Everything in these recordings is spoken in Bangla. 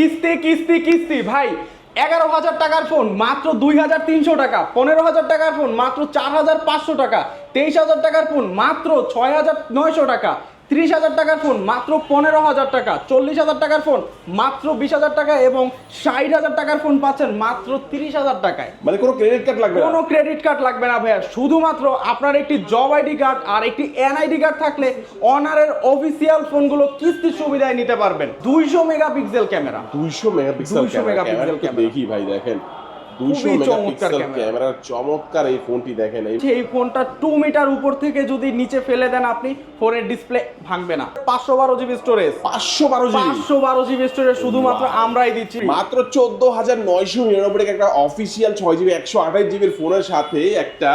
কিস্তি কিস্তি কিস্তি, ভাই। এগারো হাজার টাকার ফোন মাত্র দুই হাজার তিনশো টাকা। পনেরো হাজার টাকার ফোন মাত্র চার হাজার পাঁচশো টাকা। তেইশ হাজার টাকার ফোন মাত্র ছয় হাজার নয়শো টাকা। ত্রিশ হাজার টাকার ফোন মাত্র পনেরো হাজার টাকা। চল্লিশ হাজার টাকার ফোন মাত্র বিশ হাজার টাকা এবং ষাট হাজার টাকার ফোন পাচ্ছেন মাত্র তিরিশ হাজার টাকায়। মানে কোনো ক্রেডিট কার্ড লাগবে কোনো ক্রেডিট কার্ড লাগবে না ভাইয়া। শুধুমাত্র আপনার একটি জব আইডি কার্ড আর একটি এনআইডি কার্ড থাকলে অনারের অফিসিয়াল ফোনগুলো কিস্তির সুবিধায় নিতে পারবেন। দুইশো মেগাপিক্সেল ক্যামেরা দুইশো মেগাপিক্সেল 200 মেগাপিক্সেল ক্যামেরা। দেখি ভাই দেখেন। খুবই চমৎকার ক্যামেরার চমৎকার এই ফোনটি দেখেন। এই ফোনটা টু মিটার উপর থেকে যদি নিচে ফেলে দেন আপনি ফোনের ডিসপ্লে ভাঙবে না। পাঁচশো বারো জিবি স্টোরেজ পাঁচশো বারো জিবি পাঁচশো বারো জিবি স্টোরেজ শুধুমাত্র আমরাই দিচ্ছি। মাত্র চোদ্দ হাজার নয়শো নিরানব্বই একটা অফিসিয়াল ছয় জিবি একশো আঠাশ জিবির ফোনের সাথে একটা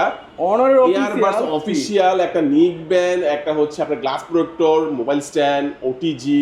অনারের অফিসিয়াল একটা নিক ব্যান্ড একটা হচ্ছে আপনার glass protector mobile stand OTG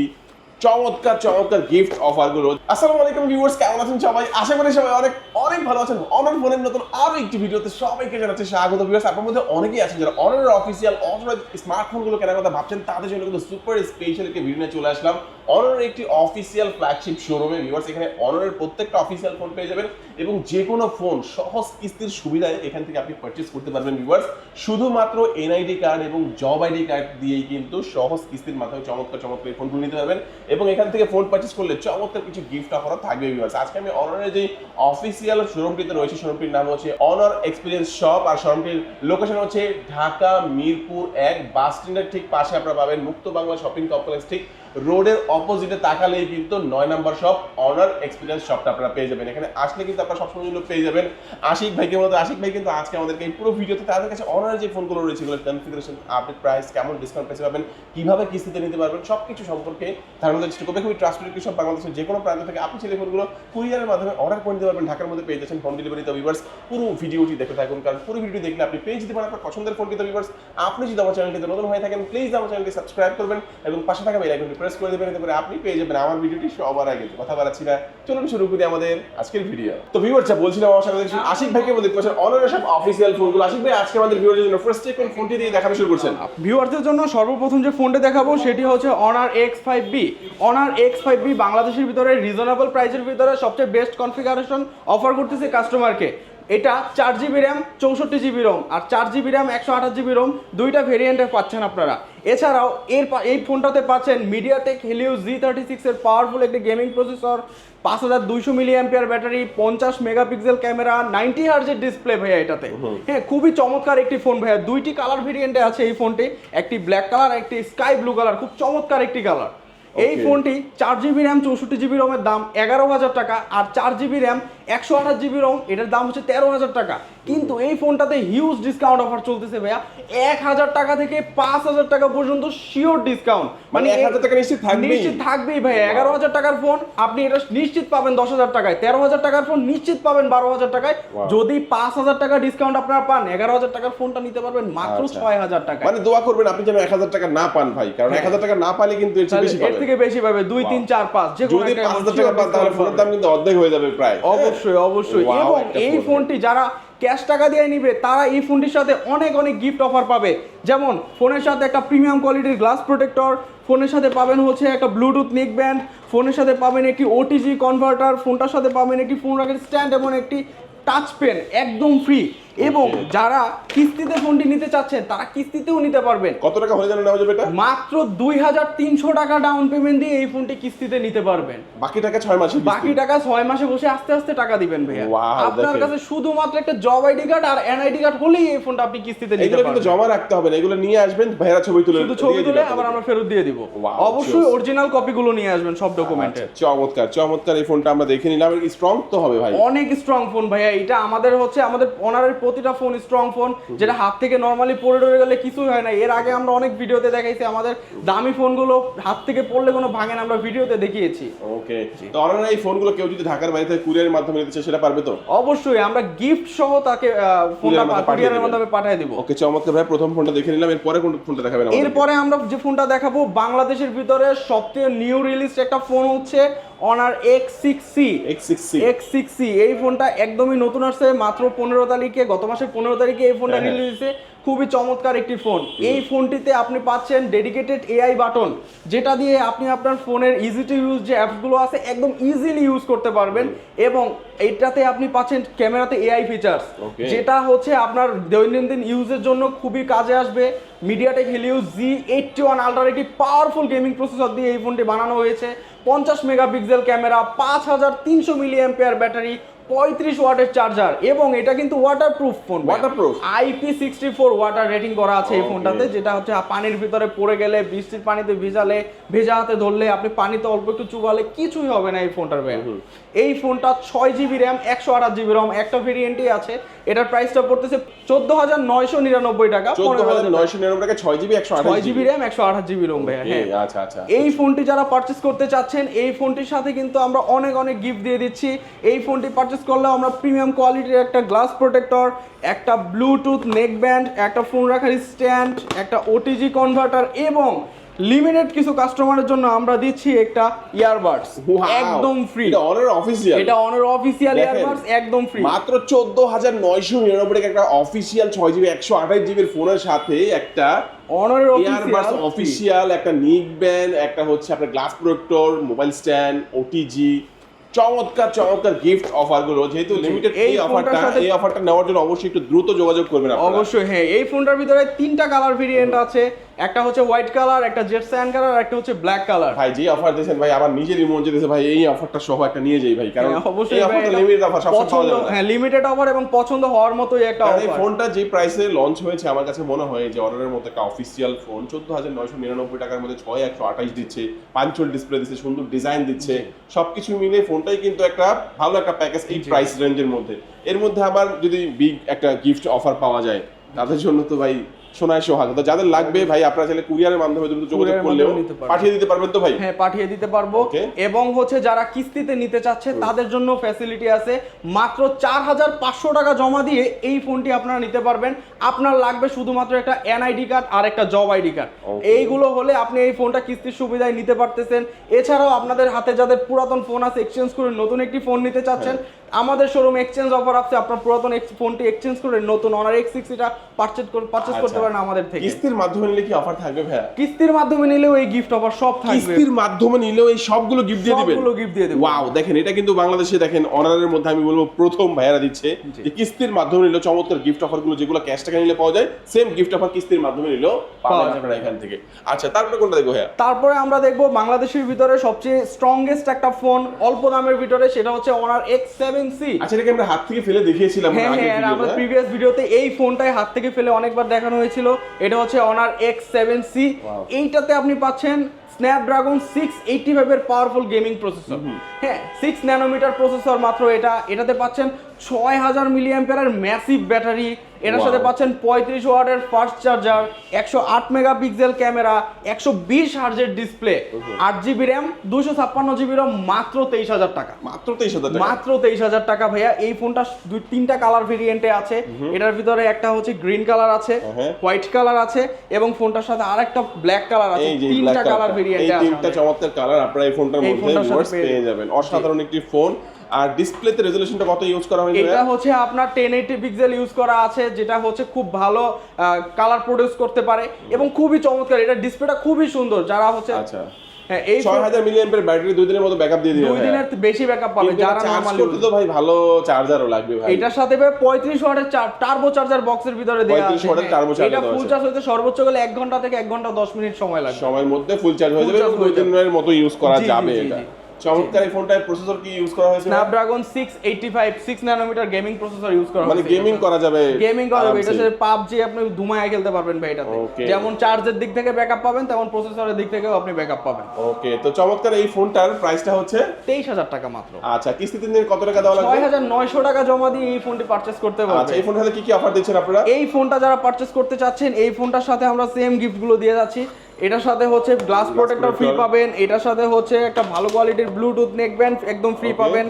চমৎকার চমৎকার গিফট অফারগুলো। আসসালাম আলাইকুম ভিউয়ার্স কেমন আছেন সবাই? আশা করি সবাই অনেক অনেক ভালো আছেন। অনেক ফোনের নতুন আরও একটি ভিডিওতে সবাইকে জানাচ্ছি স্বাগত ভিউয়ার্স আপনার মধ্যে অনেকেই আছেন যারা অনারের অফিসিয়াল স্মার্টফোন স্মার্টফোনগুলো কেনার কথা ভাবছেন, তাদের জন্য কিন্তু সুপার স্পেশাল একটি ভিডিও নিয়ে চলে আসলাম। অনারের একটি অফিসিয়াল ফ্ল্যাগশিপ শোরুমে ভিউয়ার্স এখানে অনারের প্রত্যেকটা অফিসিয়াল ফোন পেয়ে যাবেন এবং যে কোনো ফোন সহজ কিস্তির সুবিধায় এখান থেকে আপনি পারচেজ করতে পারবেন ভিউয়ার্স শুধুমাত্র এনআইডি কার্ড এবং জব আইডি কার্ড দিয়েই কিন্তু সহজ কিস্তির মাধ্যমে চমৎকার চমৎকার ফোনগুলো নিতে পারবেন এবং এখান থেকে ফোন পারচেজ করলে চমৎকার কিছু গিফট অফারও থাকবে ভিউয়ার্স আজকে আমি অনারের যে অফিসিয়াল শোরুমটিতে রয়েছে শোরুমটির নাম হচ্ছে অনার এক্সপিরিয়েন্স শপ আর শোরুমটির লোকেশন হচ্ছে ঢাকা, মিরপুর এক, বাস স্ট্যান্ডের ঠিক পাশে আপনারা পাবেন মুক্ত বাংলা শপিং কমপ্লেক্স ঠিক রোডের অপোজিটে তাকালেই কিন্তু নয় নাম্বার শপ অনার এক্সপিরিয়েন্স শপটা আপনারা পেয়ে যাবেন। এখানে আসলে কিন্তু আপনারা সবসময় জন্য পেয়ে যাবেন। আশিক ভাইকে মতো আশিক ভাই কিন্তু আজকে আমাদেরকে এই পুরো ভিডিওতে তাদের কাছে অনার যে ফোনগুলো রয়েছে এগুলো কনফিগারেশন আপডেট প্রাইস কেমন ডিসকাউন্ট পেয়ে পাবেন, কীভাবে কিস্তিতে নিতে পারবেন সব কিছু সম্পর্কে ধারণা চেষ্টা করবে। খুবই ট্রান্সপোর্ট সব বাংলাদেশের যে কোনো প্রান্ত থেকে আপনি ছেলে ফোনগুলো কুরিয়ারের মাধ্যমে অর্ডার করে নিতে পারবেন। ঢাকার মধ্যে পেয়ে যাচ্ছেন হোম ডেলিভারি তো ভিউয়ার্স পুরো ভিডিওটি দেখে থাকুন, কারণ পুরো ভিডিও দেখলে আপনি পেয়ে যেতে পারেন আপনার পছন্দের ফোন কিন্তু ভিউয়ার্স আপনি যদি আমার চ্যানেলটিতে নতুন হয়ে থাকেন প্লিজ আমার চ্যানেলটি সাবস্ক্রাইব করবেন এবং পাশে থাকা বেল আইকনটি প্রেস করে দেবেন, এতে করে আপনি পেয়ে যাবেন আমার ভিডিওটি সবার আগে। কথা বাড়াচ্ছি না, চলুন শুরু করি আমাদের আজকের ভিডিও তো ভিউয়ার্স যা বলছিলাম, আমার সাথে আশিক ভাইকে বলতে পারছেন অনারের সব অফিসিয়াল ফোনগুলো আশিক ভাই, আজকে আমাদের ভিডিওর জন্য ফার্স্ট কোন ফোনটি দিয়ে দেখানো শুরু করছেন। ভিউয়ারদের জন্য সর্বপ্রথম যে ফোনটা দেখাবো, সেটি হচ্ছে Honor X five B Honor X five B বাংলাদেশের ভিতরে রিজনেবল প্রাইসের ভিতরে সবচেয়ে বেস্ট কনফিগারেশন অফার করতেছে কাস্টমারকে এটা চার জিবি র্যাম চৌষট্টি জিবি রোম আর চার জিবি র্যাম একশো আঠাশ জিবি রোম দুইটা ভেরিয়েন্টে পাচ্ছেন আপনারা। এছাড়াও এর এই ফোনটাতে পাচ্ছেন মিডিয়াটেক হেলিও জি থার্টি সিক্সের পাওয়ারফুল একটি গেমিং প্রসেসর পাঁচ হাজার দুইশো মিলি অ্যাম্পিয়ার ব্যাটারি পঞ্চাশ মেগাপিক্সেল ক্যামেরা নাইনটি হার্জের ডিসপ্লে ভাইয়া এটাতে। হ্যাঁ খুবই চমৎকার একটি ফোন ভাইয়া। দুইটি কালার ভেরিয়েন্টে আছে এই ফোনটি একটি ব্ল্যাক কালার একটি স্কাই ব্লু কালার খুব চমৎকার একটি কালার এই ফোনটি চার জিবি র্যাম চৌষট্টি জিবি রোমের দাম এগারো হাজার টাকা আর চার জিবি র্যাম একশো আঠাশ জিবি রোম এটার দাম হচ্ছে তেরো হাজার টাকা। কিন্তু এই ফোনটাতে হিউজ ডিসকাউন্ট অফার চলতেছে ভাইয়া। এক হাজার টাকা থেকে পাঁচ হাজার টাকা পর্যন্ত শিওর ডিসকাউন্ট মানে এক হাজার টাকা নিশ্চিত থাকবেই? নিশ্চিত থাকবেই ভাই এগারো হাজার টাকার ফোন আপনি এটা নিশ্চিত পাবেন দশ হাজার টাকায়। তেরো হাজার টাকার ফোন নিশ্চিত পাবেন বারো হাজার টাকায়। যদি পাঁচ হাজার টাকা ডিসকাউন্ট আপনারা পান এগারো হাজার টাকার ফোনটা নিতে পারবেন মাত্র আচ্ছা। ছয় হাজার টাকা মানে দোয়া করবেন আপনি যেন এক হাজার টাকা না পান ভাই কারণ এক হাজার টাকা না পালে কিন্তু এর থেকে বেশি পাবে দুই তিন চার পাঁচ যে কোনো যদি পাঁচ হাজার টাকা পান তাহলে ফোনের দাম কিন্তু অর্ধেক হয়ে যাবে প্রায়। হ্যাঁ? অবশ্যই অবশ্যই। এবং এই ফোনটি যারা ক্যাশ টাকা দিয়ে নিবে তারা এই ফোনটির সাথে অনেক অনেক গিফট অফার পাবে। যেমন ফোনের সাথে একটা প্রিমিয়াম কোয়ালিটির গ্লাস প্রোটেক্টর ফোনের সাথে পাবেন হচ্ছে একটা ব্লুটুথ নেক ব্যান্ড ফোনের সাথে পাবেন একটি ওটিজি কনভার্টার ফোনটার সাথে পাবেন একটি ফোন রাখের স্ট্যান্ড এবং একটি টাচ পেন একদম ফ্রি এবং যারা কিস্তিতে ফোনটি নিতে চাচ্ছেন তারা কিস্তিতেও নিতে পারবেন। কত টাকা হলে যেন নেওয়া যাবে এটা? মাত্র দুই হাজার তিনশো টাকা ডাউন পেমেন্ট দিয়ে এই ফোনটি কিস্তিতে নিতে পারবেন। বাকি টাকা ছয় মাসে বাকি টাকা ছয় মাসে বসে আস্তে আস্তে টাকা দিবেন ভাইয়া। আপনার কাছে শুধুমাত্র একটা জব আইডি কার্ড আর এনআইডি কার্ড হলেই এই ফোনটা আপনি কিস্তিতে নিতে এগুলো কিন্তু পারবেন। জমা রাখতে হবে না এগুলো নিয়ে আসবেন ভাইরা ছবি তুলে শুধু ছবি তুলে আবার আমরা ফেরত দিয়ে দিব। অবশ্যই অরিজিনাল কপিগুলো নিয়ে আসবেন সব ডকুমেন্টের আচ্ছা, চমৎকার চমৎকার এই ফোনটা আমরা দেখে নিলাম। স্ট্রং তো হবে ভাই। অনেক স্ট্রং ফোন ভাইয়া এটা আমাদের হচ্ছে আমাদের অনারের প্রতিটা ফোন স্ট্রং ফোন যেটা হাত থেকে নর্মালি পড়ে টরে গেলে কিছুই হয় না। এর আগে আমরা অনেক ভিডিওতে দেখাইছি আমাদের দামি ফোনগুলো হাত থেকে পড়লে কোনো ভাঙে না আমরা ভিডিওতে দেখিয়েছি। ওকে তো অনলাইনে এই ফোনগুলো কেউ যদি ঢাকার বাইরে থেকে কুরিয়ারের মাধ্যমে নিতে চায় সেটা পারবে তো? অবশ্যই আমরা গিফট সহ তাকে ফোনটা কুরিয়ারের মাধ্যমে পাঠিয়ে পাঠিয়ে ওকে চমৎকার ভাই প্রথম ফোনটা দেখে নিলাম এরপরে কোন ফোনটা দেখাবেন? এরপরে আমরা যে ফোনটা দেখাবো বাংলাদেশের ভিতরে সবচেয়ে নিউ রিলিজ একটা ফোন হচ্ছে Honor X six C X6C X six C এই ফোনটা একদমই নতুন আসছে মাত্র পনেরো তারিখে গত মাসের পনেরো তারিখে এই ফোনটা হ্যাঁ, হ্যাঁ। রিলিজ হয়েছে। খুবই চমৎকার একটি ফোন এই ফোনটিতে আপনি পাচ্ছেন ডেডিকেটেড এআই বাটন যেটা দিয়ে আপনি আপনার ফোনের ইজি টু ইউজ যে অ্যাপসগুলো আছে একদম ইজিলি ইউজ করতে পারবেন। এবং এইটাতে আপনি পাচ্ছেন ক্যামেরাতে এআই ফিচার্স. যেটা হচ্ছে আপনার দৈনন্দিন ইউজের জন্য খুবই কাজে আসবে। MediaTek Helio G eighty one আলট্রার একটি পাওয়ারফুল গেমিং প্রসেসর দিয়ে এই ফোনটি বানানো হয়েছে পঞ্চাশ মেগাপিক্সেল ক্যামেরা পাঁচ হাজার তিনশো মিলি অ্যাম্পিয়ার ব্যাটারি পঁয়ত্রিশ ওয়াটের চার্জার এবং এটা কিন্তু waterproof phone Waterproof? IP sixty four water rating করা আছে এই. ফোনটাতে যেটা হচ্ছে পানির ভিতরে পড়ে গেলে বৃষ্টির পানিতে ভিজালে ভেজা হাতে ধরলে আপনি পানিতে অল্প একটু চুবালে কিছুই হবে না এই ফোনটার ব্যাগ এই ফোনটা ছয় জিবি র্যাম একশো আঠাশ জিবি রম একটা ভেরিয়েন্টই আছে। এটার প্রাইসটা পড়তেছে চোদ্দ হাজার নয়শো নিরানব্বই টাকা নয়শো নিরানব্বই টাকা ছয় জিবি একশো ছয় জিবি জিবি র্যাম একশো আঠাশ জিবি রোম ভাইয়া হ্যাঁ। আচ্ছা আচ্ছা এই ফোনটি যারা পারচেস করতে চাচ্ছেন এই ফোনটির সাথে কিন্তু আমরা অনেক অনেক গিফট দিয়ে দিচ্ছি। এই ফোনটি পারচেস করলে আমরা প্রিমিয়াম কোয়ালিটির একটা গ্লাস প্রোটেক্টর একটা ব্লুটুথ নেক ব্যান্ড একটা ফোন রাখার স্ট্যান্ড একটা ওটিজি কনভার্টার এবং লিমিটেড কিছু কাস্টমারের জন্য আমরা দিচ্ছি একটা ইয়ারবাডস একদম ফ্রি এটা অনার অফিসিয়াল এটা অনার অফিসিয়াল ইয়ারবাডস একদম ফ্রি মাত্র চোদ্দ হাজার নয়শো নিরানব্বই টাকা একটা অফিসিয়াল ছয় জিবি একশো আঠাশ জিবির ফোনের সাথে একটা অনার এয়ারবাস অফিসিয়াল একটা নিক ব্যান্ড একটা হচ্ছে আপনার glass protector mobile stand OTG চমৎকার চমৎকার গিফট অফারগুলো যেহেতু লিমিটেড এই এই অফারটা এই অফারটা নেওয়ার জন্য অবশ্যই একটু দ্রুত যোগাযোগ করবেন আপনারা। অবশ্যই হ্যাঁ এই ফোনটার ভিতরে তিনটা কালার ভেরিয়েন্ট আছে। একটা হচ্ছে হোয়াইট কালার একটা জেট স্যান্ড কালার একটা হচ্ছে ব্ল্যাক কালার ভাই যে অফার দিয়েছেন ভাই আমার নিজেরই মন যেতেছে ভাই এই অফারটা সহ একটা নিয়ে যাই ভাই কারণ হ্যাঁ, অবশ্যই এই অফারটা লিমিটেড অফার সব পাওয়া যাবে হ্যাঁ লিমিটেড অফার এবং পছন্দ হওয়ার মতোই একটা কারণ এই ফোনটা যে প্রাইসে লঞ্চ হয়েছে আমার কাছে মনে হয় যে অর্ডারের মতো একটা অফিসিয়াল ফোন চোদ্দ হাজার নয়শো নিরানব্বই টাকার মধ্যে ছয় একশো আঠাশ দিচ্ছে পাঞ্চুয়াল ডিসপ্লে দিচ্ছে সুন্দর ডিজাইন দিচ্ছে সবকিছু মিলে ফোনটাই কিন্তু একটা ভালো একটা প্যাকেজ এই প্রাইস রেঞ্জের মধ্যে। এর মধ্যে আবার যদি বিগ একটা গিফট অফার পাওয়া যায় তাদের জন্য তো ভাই সোনায় সোহাগ। তো যাদের লাগবে ভাই আপনারা চাইলে কুরিয়ারের মাধ্যমে দ্রুত যোগাযোগ করলেও। পাঠিয়ে দিতে পারবেন তো ভাই? হ্যাঁ পাঠিয়ে দিতে পারব। এবং হচ্ছে যারা কিস্তিতে নিতে চাচ্ছে তাদের জন্য ফ্যাসিলিটি আছে। মাত্র চার হাজার পাঁচশো টাকা জমা দিয়ে এই ফোনটি আপনারা নিতে পারবেন। আপনার লাগবে শুধুমাত্র একটা এনআইডি কার্ড আর একটা জব আইডি কার্ড এইগুলো হলে আপনি এই ফোনটা কিস্তির সুবিধায় নিতে পারতেছেন। এছাড়াও আপনাদের হাতে যাদের পুরাতন ফোন আছে এক্সচেঞ্জ করে নতুন একটি ফোন নিতে চাচ্ছেন আমাদের শোরুম এক্সচেঞ্জ অফার আছে আপনার পুরাতন ফোনটি এক্সচেঞ্জ করে নতুন অনার এক্স সিক্সটিটা পারচেজ পারচেজ করতে আচ্ছা। পারেন আমাদের থেকে। কিস্তির মাধ্যমে নিলে কি অফার থাকবে ভাইয়া? কিস্তির মাধ্যমে নিলেও এই গিফট অফার সব থাকবে। কিস্তির মাধ্যমে নিলেও এই সবগুলো গিফট দিয়ে দিবেন? সবগুলো gift দিয়ে দেবো। ওয়াও দেখেন এটা কিন্তু বাংলাদেশে দেখেন অনারের মধ্যে আমি বলব প্রথম ভাইয়ারা দিচ্ছে। যে কিস্তির মাধ্যমে নিলেও চমৎকার গিফট অফারগুলো যেগুলো ক্যাশ টাকা নিলে পাওয়া যায় সেম গিফট অফার কিস্তির মাধ্যমে নিলেও পাওয়া যাবে এখান থেকে। আচ্ছা তারপরে কোনটা দেখব ভাইয়া? তারপরে আমরা দেখব বাংলাদেশের ভিতরে সবচেয়ে স্ট্রংগেস্ট একটা ফোন অল্প দামের ভিতরে সেটা হচ্ছে ওনার এক্স সেভেন সি আচ্ছা এটাকে আমরা হাত থেকে ফেলে দেখিয়েছিলাম হ্যাঁ হ্যাঁ হ্যাঁ? প্রিভিয়াস ভিডিওতে এই ফোনটাই হাত থেকে ফেলে অনেকবার দেখানো হয়েছিল। এটা হচ্ছে অনার এক্স সেভেন সি এইটাতে আপনি পাচ্ছেন স্ন্যাপড্রাগন সিক্স এইটটি ফাইভের পাওয়ারফুল গেমিং প্রসেসর হ্যাঁ সিক্স ন্যানোমিটার প্রসেসর মাত্র এটা। এটাতে পাচ্ছেন ছয় হাজার মিলিয়াম্পিয়ারের ম্যাসিভ ব্যাটারি এটার সাথে পাচ্ছেন পঁয়ত্রিশ ওয়াটের ফাস্ট চার্জার একশো আট মেগাপিক্সেল ক্যামেরা একশো বিশ হার্জের ডিসপ্লে আট জিবি র্যাম দুশো ছাপ্পান্ন জিবি রম মাত্র তেইশ হাজার টাকা। মাত্র তেইশ হাজার মাত্র তেইশ হাজার টাকা ভাইয়া। এই ফোনটা দুই তিনটা কালার ভেরিয়েন্টে আছে। এটার ভিতরে একটা হচ্ছে গ্রিন কালার আছে হ্যাঁ। হোয়াইট কালার আছে এবং ফোনটার সাথে আরেকটা ব্ল্যাক কালার আছে। তিনটা কালার ভেরিয়েন্টে আছে তিনটা চমৎকার কালার আপনারা এই ফোনটার মধ্যে পেয়ে যাবেন। অসাধারণ একটি ফোন আর ডিসপ্লেতে রেজোলিউশনটা কত ইউজ করা হয়েছে এটা হচ্ছে আপনার টেন এইটি পিক্সেল ইউজ করা আছে যেটা হচ্ছে খুব ভালো কালার প্রডিউস করতে পারে এবং খুবই চমৎকার। এটা ডিসপ্লেটা খুবই সুন্দর। যারা হচ্ছে আচ্ছা। হ্যাঁ এই ব্যাটারি দুই দিনের মতো ব্যাকআপ দিয়ে দিবে দুই দিনের বেশি ব্যাকআপ পাবে যারা চার্জ করতে তো ভাই ভালো চার্জারও লাগবে ভাই। এটার সাথে ভাই পঁয়ত্রিশ ওয়াটের টার্বো চার্জার বক্সের ভিতরে দেওয়া 35 ওয়াটের হ্যাঁ। turbo এটা ফুল চার্জ হতে সর্বোচ্চ গেলে এক ঘণ্টা থেকে এক ঘণ্টা দশ মিনিট সময় লাগবে। সময়ের মধ্যে ফুল চার্জ হয়ে যাবে দুই দিনের মতো ইউজ করা যাবে এটা। চমৎকার এই ফোনটায় প্রসেসর কি ইউজ করা হয়েছে? Snapdragon six eighty five six nanometre gaming processor use করা মানে গেমিং করা যাবে গেমিং করা যাবে সাথে পাবজি আপনি ধুমায় খেলতে পারবেন ভাই এটাতে. যেমন চার্জের দিক থেকে ব্যাকআপ পাবেন তেমন প্রসেসরের দিক থেকেও আপনি ব্যাকআপ পাবেন। ওকে তো চমৎকার এই ফোনটার প্রাইসটা হচ্ছে? তেইশ হাজার টাকা মাত্র। আচ্ছা কিস্তিতে নিয়ে কত টাকা দেওয়া লাগবে? ছয় হাজার নয়শো টাকা জমা দিয়ে এই ফোনটি পারচেস করতে পারবেন আচ্ছা এই ফোনটার সাথে কি কি অফার দিচ্ছেন আপনারা? এই ফোনটা যারা পারচেস করতে চাচ্ছেন এই ফোনটার সাথে আমরা সেম গিফটগুলো দিয়ে যাচ্ছি। এটার সাথে হচ্ছে গ্লাস প্রোটেক্টর ফ্রি পাবেন এটার সাথে হচ্ছে একটা ভালো কোয়ালিটির ব্লুটুথ নেক ব্যান্ড একদম ফ্রি পাবেন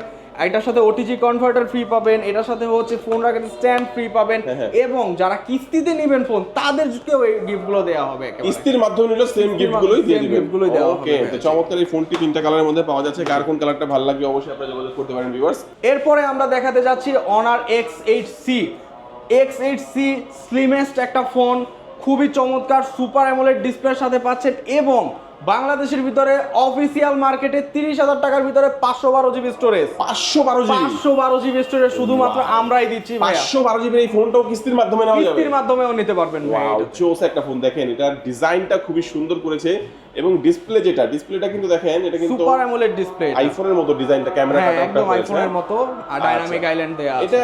এটার সাথে ওটিজি কনভার্টার ফ্রি পাবেন এটার সাথে হচ্ছে ফোন রাখার স্ট্যান্ড ফ্রি পাবেন হ্যাঁ, হ্যাঁ। এবং যারা কিস্তিতে নেবেন ফোন তাদের তাদেরকেও এই গিফটগুলো দেওয়া হবে কিস্তির মাধ্যমে নিলে সেম কিস্তির গিফট গুলোই দিয়ে দিবেন। gift গুলোই দেওয়া হবে, ওকে তো হ্যাঁ। চমৎকার এই ফোনটি তিনটা কালারের মধ্যে পাওয়া যাচ্ছে। কার কোন কালারটা ভালো লাগবে অবশ্যই আপনারা যোগাযোগ করতে পারেন ভিউয়ার্স এরপরে আমরা দেখাতে যাচ্ছি Honor X eight C X eight C slimmest একটা ফোন খুবই চমৎকার সুপার অ্যামোলেড ডিসপ্লের সাথে পাচ্ছেন এবং বাংলাদেশের ভিতরে অফিসিয়াল মার্কেটে তিরিশ হাজার টাকার ভিতরে পাঁচশো বারো জিবি স্টোরেজ পাঁচশো বারো জিবি পাঁচশো বারো জিবি স্টোরেজ শুধুমাত্র আমরাই দিচ্ছি পাঁচশো বারো জিবি এই ফোনটাও কিস্তির মাধ্যমে নেওয়া যাবে? কিস্তির মাধ্যমেও নিতে পারবেন এটা। জোস একটা ফোন দেখেন এটার ডিজাইনটা খুবই সুন্দর করেছে এবং ডিসপ্লে যেটা ডিসপ্লেটা কিন্তু দেখেন এটা কিন্তু সুপার অ্যামোলেড ডিসপ্লে আইফোনের মতো ডিজাইনটা ক্যামেরা কাট একদম আইফোনের মতো আর ডাইনামিক আচ্ছা। আইল্যান্ড দেয়া আছে। এটা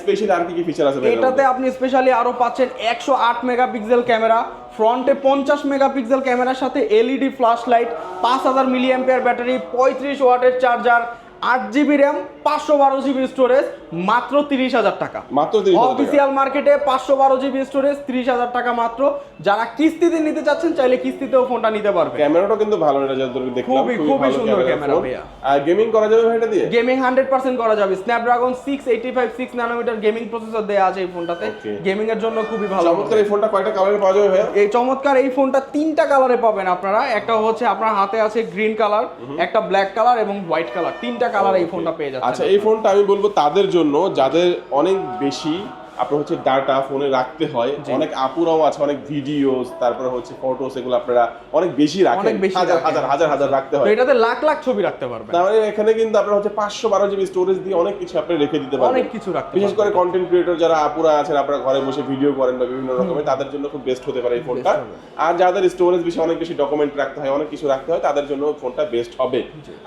স্পেশালি আর কি কি ফিচার আছে এটাতে আপনি স্পেশালি আরও পাচ্ছেন একশো আট মেগাপিক্সেল ক্যামেরা ফ্রন্টে পঞ্চাশ মেগাপিক্সেল ক্যামেরার সাথে এলইডি ফ্ল্যাশ লাইট পাঁচ হাজার মিলিয়াম্পিয়ার ব্যাটারি পঁয়ত্রিশ ওয়াটের চার্জার আট জিবি র্যাম পাঁচশো বারো জিবি স্টোরেজ মাত্র তিরিশ হাজার টাকা। মাত্র। অফিসিয়াল মার্কেটে পাঁচশো বারো জিবি স্টোরেজ তিরিশ হাজার টাকা মাত্র। যারা কিস্তিতে নিতে চাচ্ছেন চাইলে কিস্তিতেও ফোনটা নিতে পারবে। ক্যামেরাটা কিন্তু ভালো এটা দেখলাম খুবই, খুবই সুন্দর ক্যামেরা ভাইয়া। আর গেমিং করা যাবে এটা দিয়ে? গেমিং হান্ড্রেড পার্সেন্ট করা যাবে। Snapdragon six eighty five six nanometre gaming processor দেওয়া আছে এই ফোনটাতে গেমিং এর জন্য খুবই ভালো। চমৎকার এই ফোনটা কয়টা কালারে পাওয়া যাবে ভাইয়া? এই চমৎকার এই ফোনটা তিনটা কালারে পাবেন আপনারা। একটা হচ্ছে আপনার হাতে আছে গ্রিন কালার একটা ব্ল্যাক কালার এবং হোয়াইট কালার তিনটা কালার এই ফোনটা পেয়ে আচ্ছা এই ফোনটা আমি বলব তাদের জন্য যাদের অনেক বেশি আপনার হচ্ছে ডাটা ফোনে রাখতে হয়। অনেক আপুরাও আছে অনেক ভিডিওস তারপরে হচ্ছে ফটোস এগুলো আপনারা অনেক বেশি রাখেন। হাজার হাজার হাজার হাজার রাখতে হয়। এটাতে লাখ লাখ ছবি রাখতে পারবেন। তার মানে এখানে কিন্তু আপনার হচ্ছে পাঁচশো বারো জিবি স্টোরেজ দিয়ে অনেক কিছু আপনি রেখে দিতে পারবেন। অনেক কিছু রাখতে বিশেষ করে কন্টেন্ট ক্রিয়েটর যারা আপুরা আছেন আপনারা ঘরে বসে ভিডিও করেন বা বিভিন্ন রকমের তাদের জন্য খুব বেস্ট হতে পারে এই ফোনটা আর যাদের স্টোরেজ বেশি অনেক বেশি ডকুমেন্ট রাখতে হয় অনেক কিছু রাখতে হয় তাদের জন্য ফোনটা বেস্ট হবে।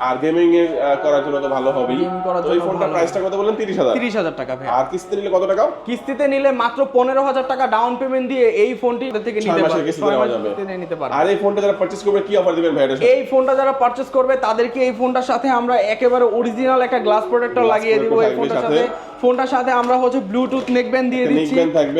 আর গেমিং এর করার জন্য তো ভালো হবেই। তো এই ভালো। প্রাইসটা কত বললেন? তিরিশ হাজার। তিরিশ হাজার টাকা ভাই আর কিস্তিতে নিলে কত টাকা কিস্তিতে নিলে মাত্র পনেরো হাজার টাকা ডাউন পেমেন্ট দিয়ে এই ফোনটি থেকে নিতে। কিস্তিতে নিতে আর এই ফোনটা যারা পারচেজ করবে কি অফার দিবেন ভাই এই ফোনটা যারা পারচেস করবে তাদেরকে এই ফোনটার সাথে আমরা একেবারে অরিজিনাল একটা গ্লাস প্রোটেক্টর লাগিয়ে দিব এই ফোনটার সাথে। ফোনটার সাথে আমরা হচ্ছে ব্লুটুথ নেকব্যান্ড দিয়ে দিচ্ছি।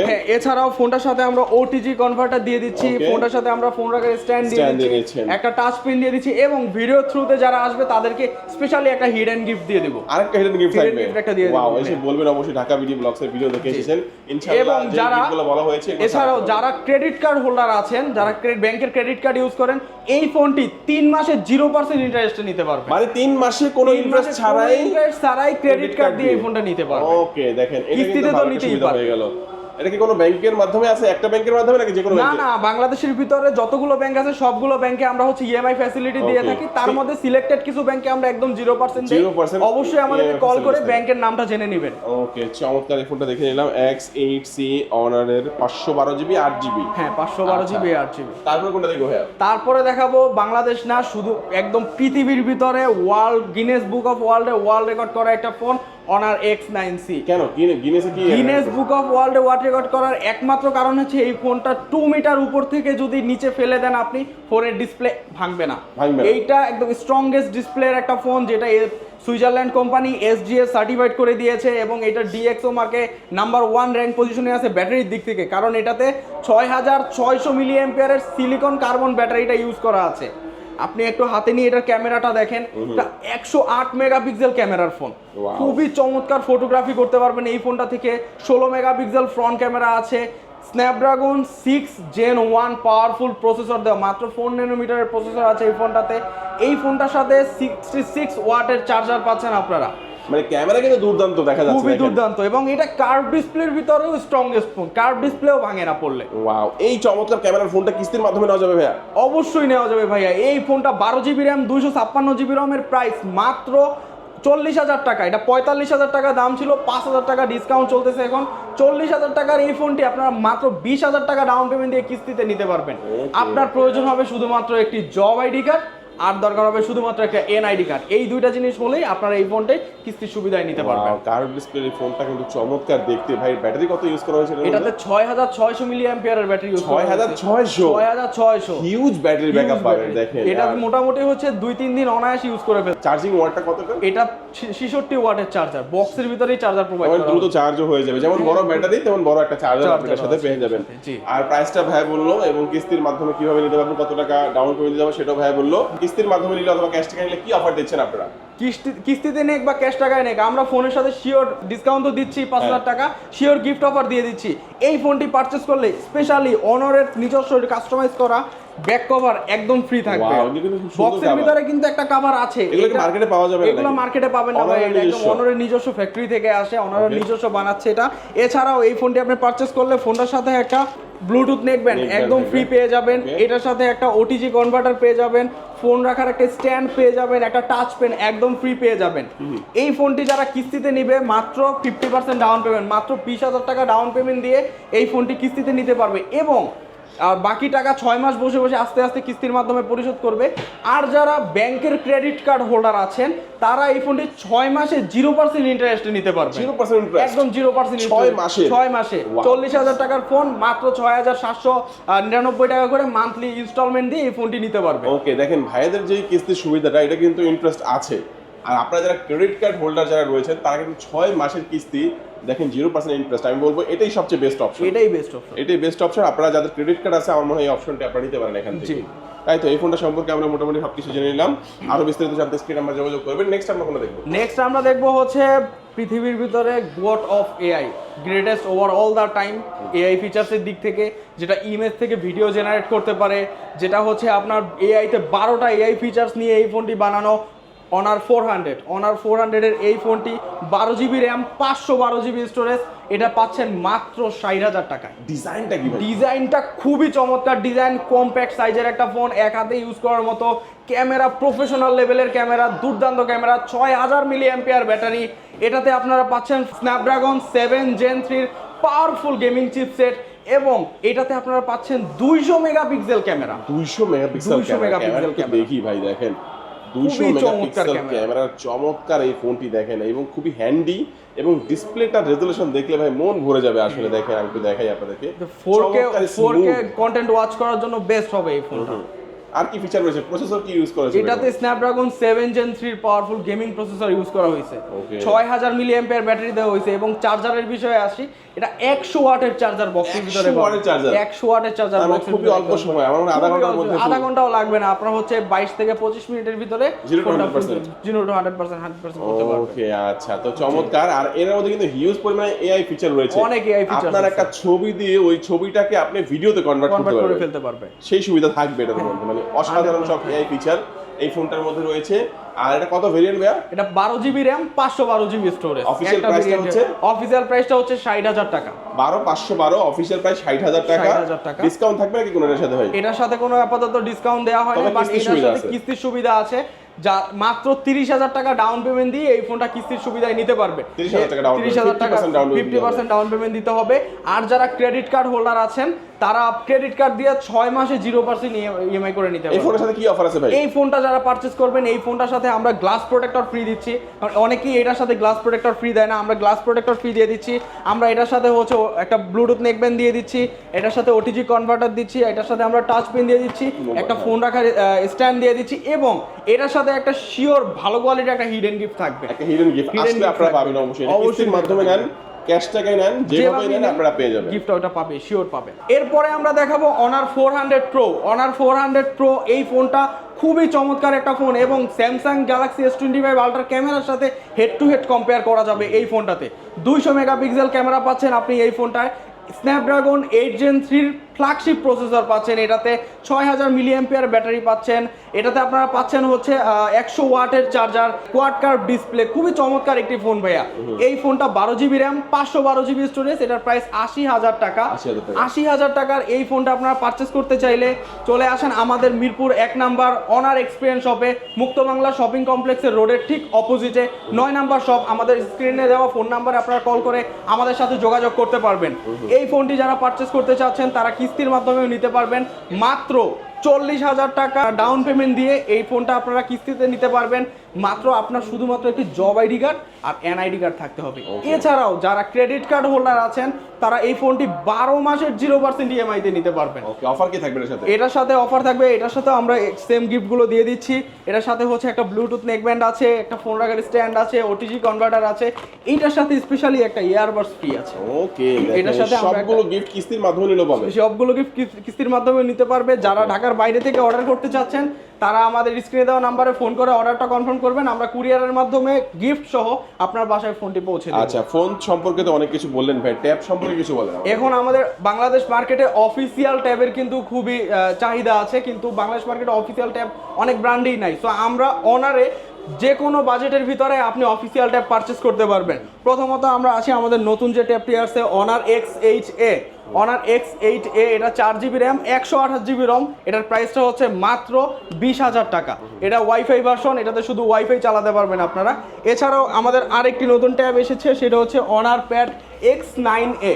হ্যাঁ এছাড়াও ফোনটার সাথে আমরা ওটিজি কনভার্টার দিয়ে দিচ্ছি। ফোনটার সাথে আমরা ফোন রাখার স্ট্যান্ড দিয়ে দিচ্ছি। একটা টাচ পিন দিয়ে দিচ্ছি এবং ভিডিও থ্রুতে যারা আসবে তাদেরকে স্পেশালি একটা হিডেন গিফট দিয়ে দিব। আরেকটা হিডেন গিফট থাকবে। একটা দিয়ে ওয়াও এসে বলবেন অবশ্যই ঢাকা ভিডিও ব্লগসের ভিডিও দেখে এসেছেন। ইনশাআল্লাহ এবং যারা বলা হয়েছে এছাড়াও যারা ক্রেডিট কার্ড হোল্ডার আছেন যারা ব্যাংকের ক্রেডিট কার্ড ইউজ করেন এই ফোনটি তিন মাসে জিরো পার্সেন্ট ইন্টারেস্টে নিতে পারবে। মানে তিন মাসে কোনো ইন্টারেস্ট ছাড়াই ইন্টারেস্ট ছাড়াই ক্রেডিট কার্ড দিয়ে এই ফোনটা নিতে পারবে। ওকে দেখেন কিস্তিতে তো নিতেই পারবে। হয়ে গেল। এটা কি কোনো ব্যাংকের মাধ্যমে আছে? একটা ব্যাংকের মাধ্যমে নাকি যে কোনো না না বাংলাদেশের ভিতরে যতগুলো ব্যাংক আছে সবগুলো ব্যাংকে আমরা হচ্ছে ইএমআই ফ্যাসিলিটি দিয়ে থাকি। তার মধ্যে সিলেক্টেড কিছু ব্যাংকে আমরা একদম জিরো পার্সেন্ট 0% অবশ্যই আমাদেরকে কল করে ব্যাংকের নামটা জেনে নেবেন। ওকে চমৎকার এই ফোনটা দেখে নিলাম। এক্স এইট সি অনারের পাঁচশো বারো জিবি আট জিবি হ্যাঁ পাঁচশো বারো আচ্ছা। জিবি আট জিবি তারপর কোনটা দেখব ভাইয়া? তারপরে দেখাবো বাংলাদেশ না শুধু একদম পৃথিবীর ভিতরে ওয়ার্ল্ড গিনেস বুক অফ ওয়ার্ল্ডে ওয়ার্ল্ড রেকর্ড করা একটা phone Honor X nine C কেন? কি গিনেস বুক অফ ওয়ার্ল্ডে ওয়ার্ল্ড রেকর্ড করার একমাত্র কারণ হচ্ছে এই ফোনটা টু মিটার উপর থেকে যদি নিচে ফেলে দেন আপনি ফোনের ডিসপ্লে ভাঙবে না। এইটা একদম স্ট্রংগেস্ট ডিসপ্লের একটা ফোন যেটা সুইজারল্যান্ড কোম্পানি এসজিএস সার্টিফাইড করে দিয়েছে এবং এটা ডিএক্সও মার্কে নাম্বার ওয়ান র্যাঙ্ক পজিশনে আছে ব্যাটারির দিক থেকে। কারণ এটাতে ছয় হাজার ছয়শো মিলি এম্পিয়ারের সিলিকন কার্বন ব্যাটারিটা ইউজ করা আছে। আপনি একটু হাতে নিয়ে এটার ক্যামেরাটা দেখেন একশো আট মেগাপিক্সেল ক্যামেরার ফোন। খুবই চমৎকার ফটোগ্রাফি করতে পারবেন এই ফোনটা থেকে। ষোলো মেগাপিক্সেল ফ্রন্ট ক্যামেরা আছে। Snapdragon six gen one powerful processor দেওয়া মাত্র ফোর নেনোমিটারের প্রসেসর আছে এই ফোনটাতে। এই ফোনটার সাথে সিক্সটি সিক্স ওয়াটের চার্জার পাচ্ছেন আপনারা। মানে ক্যামেরা কিন্তু দুর্দান্ত দেখা যাচ্ছে খুবই দুর্দান্ত এবং এটা কার্ভ ডিসপ্লের ভিতরেও স্ট্রংগেস্ট ফোন কার্ভ ডিসপ্লেও ভাঙে না পড়লে। ওয়াও এই চমৎকার ক্যামেরার ফোনটা কিস্তির মাধ্যমে নেওয়া যাবে ভাইয়া? অবশ্যই নেওয়া যাবে ভাইয়া। এই ফোনটা বারো জিবি র্যাম দুইশো ছাপ্পান্ন জিবি রমের প্রাইস মাত্র চল্লিশ হাজার টাকা। এটা পঁয়তাল্লিশ হাজার টাকা দাম ছিল পাঁচ হাজার টাকা ডিসকাউন্ট চলতেছে এখন। চল্লিশ হাজার টাকার এই ফোনটি আপনারা মাত্র বিশ হাজার টাকা ডাউন পেমেন্ট দিয়ে কিস্তিতে নিতে পারবেন। আপনার প্রয়োজন হবে শুধুমাত্র একটি জব আইডি কার্ড আর দরকার হবে শুধুমাত্র একটা এনআইডি কার্ড এই দুইটা জিনিস হলেই আপনারা এই ফোনটাই কিস্তির সুবিধায় নিতে পারবেন। কার্ভ ডিসপ্লে এই ফোনটা কিন্তু চমৎকার দেখতে। ভাই ব্যাটারি কত ইউজ করা হয়েছে এটাতে ছয় হাজার ছয়শো মিলি অ্যাম্পিয়ারের ব্যাটারি ইউজ ছয় হাজার ছয়শো? ছয় হাজার ছয়শো হিউজ ব্যাটারি ব্যাকআপ পাবেন দেখেন। এটা মোটামুটি হচ্ছে দুই তিন দিন অনায়াস ইউজ করে ফেলছে চার্জিং ওয়াটটা কত এটা ছিষট্টি ওয়াটের চার্জার বক্সের ভিতরেই চার্জার প্রোভাইড করা দ্রুত চার্জও হয়ে যাবে। যেমন বড় ব্যাটারি তেমন বড় একটা চার্জার আপনার সাথে পেয়ে যাবেন। আর প্রাইসটা ভাই বলল এবং কিস্তির মাধ্যমে কীভাবে নিতে পারবেন কত টাকা ডাউন পেমেন্ট দিতে হবে সেটাও ভাই বলল। কিস্তির মাধ্যমে নিলে অথবা ক্যাশ টাকা নিলে কি অফার দিচ্ছেন আপনারা? কিস্তি কিস্তিতে নেক বা ক্যাশ টাকায় নেক আমরা ফোনের সাথে শিওর ডিসকাউন্ট তো দিচ্ছি পাঁচ হাজার টাকা শিওর গিফট অফার দিয়ে দিচ্ছি। এই ফোনটি পারচেস করলে স্পেশালি অনরের নিজস্ব কাস্টমাইজ করা ব্যাক কভার একদম ফ্রি থাকবে। বক্সের ভিতরে কিন্তু একটা কভার আছে। এগুলো মার্কেটে পাওয়া যাবে এগুলো মার্কেটে পাবেন না ভাই এটা একদম? অনরের নিজস্ব ফ্যাক্টরি থেকে আসে অনরের নিজস্ব বানাচ্ছে এটা। এছাড়াও এই ফোনটি আপনি পারচেস করলে ফোনটার সাথে একটা ব্লুটুথ Neckband একদম ফ্রি পেয়ে যাবেন। এটার সাথে একটা ওটিজি কনভার্টার পেয়ে যাবেন। ফোন রাখার একটা স্ট্যান্ড পেয়ে যাবেন একটা টাচ পেন একদম ফ্রি পেয়ে যাবেন। এই ফোনটি যারা কিস্তিতে নিবে মাত্র ফিফটি পার্সেন্ট ডাউন পেমেন্ট মাত্র বিশ হাজার টাকা ডাউন পেমেন্ট দিয়ে এই ফোনটি কিস্তিতে নিতে পারবে। এবং আর বাকি টাকা ছয় মাস বসে বসে আস্তে আস্তে কিস্তির মাধ্যমে পরিশোধ করবে। আর যারা ব্যাংকের ক্রেডিট কার্ড হোল্ডার আছেন তারা এই ফোনটি ছয় মাসে জিরো পার্সেন্ট ইন্টারেস্টে নিতে পারবে জিরো পার্সেন্ট একদম জিরো পার্সেন্ট ছয় মাসে? ছয় মাসে। চল্লিশ হাজার টাকার ফোন মাত্র ছয় হাজার সাতশো নিরানব্বই টাকা করে মান্থলি ইনস্টলমেন্ট দিয়ে এই ফোনটি নিতে পারবে। ওকে দেখেন ভাইয়াদের যে কিস্তির সুবিধাটা এটা কিন্তু ইন্টারেস্ট আছে। আর আপনারা যারা ক্রেডিট কার্ড হোল্ডার যারা রয়েছেন তারা কিন্তু ছয় মাসের কিস্তি দেখেন জিরো পার্সেন্ট ইন্টারেস্ট আমি বলব এটাই সবচেয়ে বেস্ট অপশন এটাই বেস্ট অপশন এটাই বেস্ট অপশন আপনারা যাদের ক্রেডিট কার্ড আছে আমার মনে হয় এই অপশনটা আপনারা নিতে পারেন এখান থেকে। তাই তো এই ফোনটা সম্পর্কে আমরা মোটামুটি সব কিছু জেনে নিলাম। আরও বিস্তারিত জানতে স্ক্রিন আমরা যোগাযোগ করবেন। নেক্সট আমরা কোনো দেখব? নেক্সট আমরা দেখব হচ্ছে পৃথিবীর ভিতরে GOAT of AI greatest over all the time AI ফিচার্সের দিক থেকে যেটা ইমেজ থেকে ভিডিও জেনারেট করতে পারে যেটা হচ্ছে আপনার এআইতে বারোটা এআই ফিচার্স নিয়ে এই ফোনটি বানানো। Honor four hundred Honor four হান্ড্রেডের এই ফোনটি বারো জিবি র্যাম পাঁচশো বারো জিবি স্টোরেজ এটা পাচ্ছেন মাত্র ষাট হাজার টাকায়। ডিজাইনটা কি ডিজাইনটা খুবই চমৎকার ডিজাইন কম্প্যাক্ট সাইজের একটা ফোন এক হাতে ইউজ করার মতো ক্যামেরা প্রফেশনাল লেভেলের ক্যামেরা দুর্দান্ত ক্যামেরা ছয় হাজার মিলি অ্যাম্পিয়ার ব্যাটারি এটাতে আপনারা পাচ্ছেন স্ন্যাপড্রাগন সেভেন জেন থ্রির পাওয়ারফুল গেমিং চিপসেট এবং এটাতে আপনারা পাচ্ছেন দুইশো মেগাপিক্সেল ক্যামেরা দুইশো মেগাপিক্সেল 200 মেগাপিক্সেল ক্যামেরা। দেখি ভাই দেখেন। দুইশো চমৎকার মেগাপিক্সেল ক্যামেরা। ক্যামেরার চমৎকার এই ফোনটি দেখেন এবং খুবই হ্যান্ডি এবং ডিসপ্লেটার রেজলিউশন দেখলে ভাই মন ভরে যাবে আসলে দেখেন আমি একটু দেখাই আপনাদেরকে ফোর কে চমৎকার four K smooth। Content watch করার জন্য বেস্ট হবে এই ফোনটা। আর কি ফিচার রয়েছে? প্রসেসর কি ইউজ করেছে এটাতে স্ন্যাপড্রাগন সেভেন জেন থ্রির পাওয়ারফুল গেমিং প্রসেসর ইউজ করা হয়েছে। Okay. ছয় হাজার মিলি অ্যাম্পিয়ার ব্যাটারি দেওয়া হয়েছে এবং চার্জারের বিষয়ে আসি এটা একশো ওয়াটের চার্জার বক্সের 100 ভিতরে ওয়াটের charger? একশো ওয়াটের চার্জার তার মানে খুবই অল্প সময়, আমার মনে আধা ঘণ্টার মধ্যে আধা ঘন্টাও লাগবে না আপনার হচ্ছে বাইশ থেকে পঁচিশ মিনিটের ভিতরে Zero to 100%? Zero to hundred percent hundred percent করতে পারবে ওকে আচ্ছা তো চমৎকার। আর এর মধ্যে কিন্তু হিউজ পরিমাণে এআই ফিচার রয়েছে। অনেক AI features আপনার। একটা ছবি দিয়ে ওই ছবিটাকে আপনি ভিডিওতে কনভার্ট করতে করে পারবেন। ফেলতে পারবে সেই সুবিধা থাকবে এটার মধ্যে। মানে অসাধারণ সব এআই ফিচার এই ফোনটার মধ্যে রয়েছে। আর এটা কত ভেরিয়েন্ট ভাইয়া? এটা বারো জিবি র্যাম পাঁচশো বারো জিবি স্টোরেজ Official price টা হচ্ছে? অফিসিয়াল প্রাইসটা হচ্ছে ষাট হাজার টাকা। বারো পাঁচশো বারো অফিসিয়াল প্রাইস ষাট হাজার টাকা। 60,000 টাকা। ডিসকাউন্ট থাকবে নাকি কোনো এটার সাথে ভাই? এটার সাথে কোনো আপাতত ডিসকাউন্ট দেওয়া হয় না বাট কিস্তির এটার সুবিধা সাথে আছে। কিস্তির সুবিধা আছে। যা মাত্র তিরিশ হাজার টাকা ডাউন পেমেন্ট দিয়ে এই ফোনটা কিস্তির সুবিধায় নিতে পারবে। 30,000 তিরিশ হাজার টাকা 50% down payment fifty percent down payment দিতে হবে। আর যারা ক্রেডিট কার্ড হোল্ডার আছেন তারা ক্রেডিট কার্ড দিয়ে ছয় মাসে জিরো পার্সেন্ট ইএমআই করে নিতে এই ফোনের সাথে কি অফার আছে ভাই? এই ফোনটা যারা পারচেজ করবেন এই ফোনটার সাথে আমরা গ্লাস প্রোটেক্টর ফ্রি দিচ্ছি। অনেকেই এটার সাথে গ্লাস প্রোটেক্টর ফ্রি দেয় না আমরা গ্লাস প্রোটেক্টর ফ্রি দিয়ে দিচ্ছি। আমরা এটার সাথে হচ্ছে একটা ব্লুটুথ নেকব্যান্ড দিয়ে দিচ্ছি এটার সাথে ওটিজি কনভার্টার দিচ্ছি এটার সাথে আমরা টাচ পেন দিয়ে দিচ্ছি একটা ফোন রাখার স্ট্যান্ড দিয়ে দিচ্ছি এবং এটার সাথে একটা শিওর ভালো কোয়ালিটির একটা হিডেন গিফট থাকবে। একটা হিডেন গিফট আসলে আপনারা পাবেন অবশ্যই অবশ্যই। মাধ্যমে নেন। ক্যাশ টাকায় নেন যেভাবে নেন আপনারা পেয়ে যাবেন। গিফট ওটা পাবে শিওর পাবে। এরপরে আমরা দেখাবো Honor four hundred pro Honor four hundred pro এই ফোনটা খুবই চমৎকার একটা ফোন এবং Samsung Galaxy S twenty five ultra ক্যামেরার সাথে হেড টু হেড কম্পেয়ার করা যাবে এই ফোনটাতে দুইশো মেগাপিক্সেল ক্যামেরা পাচ্ছেন আপনি এই ফোনটায় স্ন্যাপড্রাগন এইট জেন থ্রির ফ্ল্যাগশিপ প্রসেসর পাচ্ছেন এটাতে ছয় হাজার মিলি ব্যাটারি পাচ্ছেন। এটাতে আপনারা পাচ্ছেন হচ্ছে একশো ওয়াটের চার্জার কোয়াড কার্ভ ডিসপ্লে খুবই চমৎকার একটি ফোন ভাইয়া। এই ফোনটা বারো জিবি র্যাম পাঁচশো বারো জিবি স্টোরেজ এটার প্রাইস আশি হাজার টাকা। 80,000 টাকা। আশি হাজার টাকার এই ফোনটা আপনারা পারচেস করতে চাইলে চলে আসেন আমাদের মিরপুর এক নাম্বার অনার এক্সপিরিয়েন্স শপে মুক্ত বাংলা শপিং কমপ্লেক্সের রোডের ঠিক অপোজিটে নয় নাম্বার শপ আমাদের স্ক্রিনে দেওয়া ফোন নাম্বারে আপনারা কল করে আমাদের সাথে যোগাযোগ করতে পারবেন। এই ফোনটি যারা পারচেস করতে চাচ্ছেন তারা কিস্তির মাধ্যমেও নিতে পারবেন। মাত্র চল্লিশ হাজার টাকা ডাউন পেমেন্ট দিয়ে এই ফোনটা আপনারা কিস্তিতে নিতে পারবেন। মাত্র আপনার শুধুমাত্র একটি জব আইডি কার্ড আর এনআইডি কার্ড থাকতে হবে. এছাড়াও যারা ক্রেডিট কার্ড হোল্ডার আছেন তারা এই ফোনটি বারো মাসের জিরো পার্সেন্ট ইএমআইতে নিতে পারবেন। ওকে অফার কি থাকবে সাথে? এটার সাথে অফার থাকবে এটার সাথে আমরা সেম গিফটগুলো দিয়ে দিচ্ছি। এটার সাথে হচ্ছে একটা ব্লুটুথ নেকব্যান্ড আছে একটা ফোন রাখার স্ট্যান্ড আছে ওটিজি কনভার্টার আছে। এইটার সাথে স্পেশালি একটা ইয়ারবাডস ফ্রি আছে। ওকে এটার সাথে সবগুলো গিফট কিস্তির মাধ্যমে নিলেও পাবে। সবগুলো গিফট কিস্তির মাধ্যমে নিতে পারবে। যারা ঢাকার বাইরে থেকে অর্ডার করতে চাচ্ছেন তারা আমাদের স্ক্রিনে দেওয়া নাম্বারে ফোন করে অর্ডারটা কনফার্ম করবেন। আমরা কুরিয়ারের মাধ্যমে গিফট সহ আপনার বাসায় ফোনটি পৌঁছে দেব। আচ্ছা ফোন সম্পর্কে তো অনেক কিছু বললেন ভাই। ট্যাব সম্পর্কে কিছু বলেন এখন আমাদের বাংলাদেশ মার্কেটে অফিসিয়াল ট্যাবের কিন্তু খুবই চাহিদা আছে। কিন্তু বাংলাদেশ মার্কেটে অফিসিয়াল ট্যাব অনেক ব্র্যান্ডই নাই। সো আমরা অনারে যে কোনো বাজেটের ভিতরে আপনি অফিসিয়াল ট্যাব পারচেস করতে পারবেন। প্রথমত আমরা আছি আমাদের নতুন যে ট্যাবটি আসছে Honor X H A Honor X eight A এটা চার জিবি র্যাম একশো আঠাশ জিবি রম এটার প্রাইসটা হচ্ছে মাত্র বিশ হাজার টাকা। এটা ওয়াইফাই ভার্সন এটাতে শুধু ওয়াইফাই চালাতে পারবেন আপনারা। এছাড়াও আমাদের আরেকটি নতুন ট্যাব এসেছে সেটা হচ্ছে Honor pad X nine A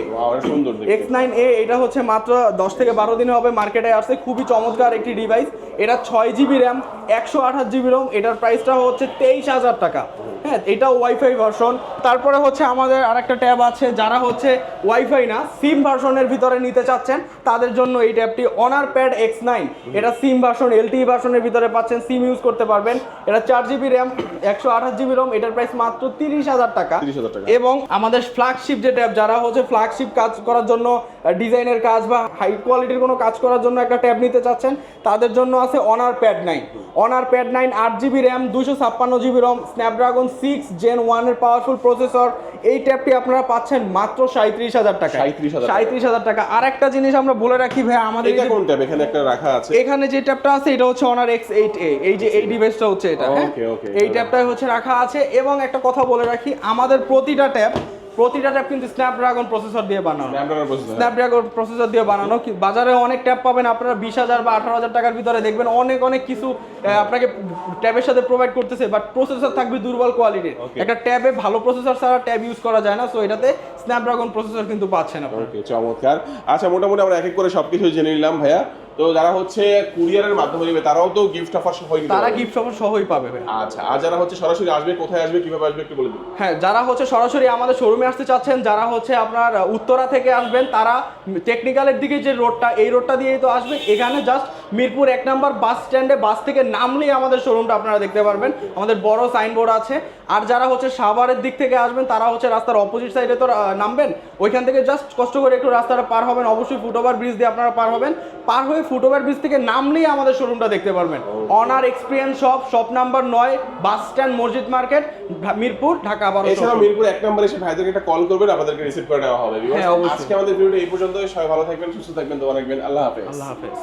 সুন্দর এক্স নাইন এ এটা হচ্ছে মাত্র দশ থেকে বারো দিনে হবে মার্কেটে আসছে খুবই চমৎকার একটি ডিভাইস এটা ছয় জিবি র্যাম একশো আঠাশ জিবি রোম এটার প্রাইসটা হচ্ছে তেইশ হাজার টাকা। হ্যাঁ এটাও ওয়াইফাই ভার্সন তারপরে হচ্ছে আমাদের আরেকটা ট্যাব আছে যারা হচ্ছে ওয়াইফাই না সিম ভার্সনের ভিতরে নিতে চাচ্ছেন তাদের জন্য এই ট্যাবটি অনার প্যাড এক্স নাইন এটা সিম ভার্সন এলটি ভার্সনের ভিতরে পাচ্ছেন সিম ইউজ করতে পারবেন। এটা চার জিবি র্যাম একশো আঠাশ জিবি রোম এটার প্রাইস মাত্র তিরিশ হাজার টাকা। 30,000 টাকা। এবং আমাদের ফ্ল্যাগশিপ যে ট্যাব যারা হচ্ছে ফ্ল্যাগশিপ কাজ করার জন্য ডিজাইনের কাজ বা হাই কোয়ালিটির কোনো কাজ করার জন্য একটা ট্যাব নিতে চাচ্ছেন তাদের জন্য আছে Honor pad nine Honor pad nine আট জিবি র্যাম দুশো ছাপ্পান্ন GB ROM Snapdragon six gen ওয়ানের পাওয়ারফুল প্রসেসর এই ট্যাবটি আপনারা পাচ্ছেন মাত্র সাঁত্রিশ হাজার টাকা 37,000 সাঁত্রিশ হাজার টাকা। আর একটা জিনিস আমরা বলে রাখি ভাই আমাদের এই এটা কোন ট্যাব এখানে একটা রাখা আছে। এখানে যে ট্যাবটা আছে এটা হচ্ছে অনার এক্স এইট এ এই যে এই ডিভাইসটা হচ্ছে এটা হ্যাঁ. এই ট্যাবটাই হচ্ছে রাখা আছে। এবং একটা কথা বলে রাখি আমাদের প্রতিটা ট্যাব প্রতিটা ট্যাব কিন্তু স্ন্যাপড্রাগন প্রসেসর দিয়ে বানানো। স্ন্যাপড্রাগন প্রসেসর দিয়ে বানানো। বাজারে অনেক ট্যাব পাবেন আপনারা বিশ হাজার বা আঠারো হাজার টাকার ভিতরে। দেখবেন অনেক অনেক কিছু আপনাকে ট্যাবের সাথে প্রোভাইড করতেছে বাট প্রসেসর থাকবে দুর্বল কোয়ালিটির একটা ট্যাবে ভালো প্রসেসর ছাড়া ট্যাব ইউজ করা যায় না সো এটাতে স্ন্যাপড্রাগন প্রসেসর কিন্তু পাচ্ছেন আপনারা। চমৎকার। আচ্ছা মোটামুটি আমরা এক এক করে সবকিছু জেনে নিলাম ভাইয়া। তো যারা হচ্ছে কুরিয়ারের মাধ্যমে নেবে তারাও তো গিফট অফার সহ নিতে তারা গিফট সহ সহই পাবে আচ্ছা আর যারা হচ্ছে সরাসরি আসবে কোথায় আসবে কীভাবে আসবে একটু বলে দিন। হ্যাঁ যারা হচ্ছে সরাসরি আমাদের শোরুমে আসতে চাচ্ছেন যারা হচ্ছে আপনার উত্তরা থেকে আসবেন তারা টেকনিক্যালের দিকে যে রোডটা এই রোডটা দিয়েই তো আসবেন এখানে জাস্ট মিরপুর এক নাম্বার বাস স্ট্যান্ডে বাস থেকে নামলেই আমাদের শোরুমটা আপনারা দেখতে পারবেন। আমাদের বড় সাইনবোর্ড আছে। আর যারা হচ্ছে সাভারের দিক থেকে আসবেন তারা হচ্ছে রাস্তার অপোজিট সাইডে তো নামবেন। ওইখান থেকে জাস্ট কষ্ট করে একটু রাস্তাটা পার হবেন। অবশ্যই ফুটওভার ব্রিজ দিয়ে আপনারা পার হবেন। পার হয়ে ফুটওভার ব্রিজ থেকে নামলেই আমাদের শোরুমটা দেখতে পারবেন। Honor experience shop shop number নয় বাস স্ট্যান্ড মসজিদ মার্কেট মিরপুর ঢাকা বারো এছাড়া মিরপুর এক নম্বরে এসে ভাইদেরকে একটা কল করবেন আপনাদেরকে রিসিভ করে নেওয়া হবে হ্যাঁ। আজকে আমাদের ভিডিওটা এই পর্যন্তই সবাই ভালো থাকবেন সুস্থ থাকবেন দোয়া রাখবেন। আল্লাহ হাফেজ। আল্লাহ হাফেজ।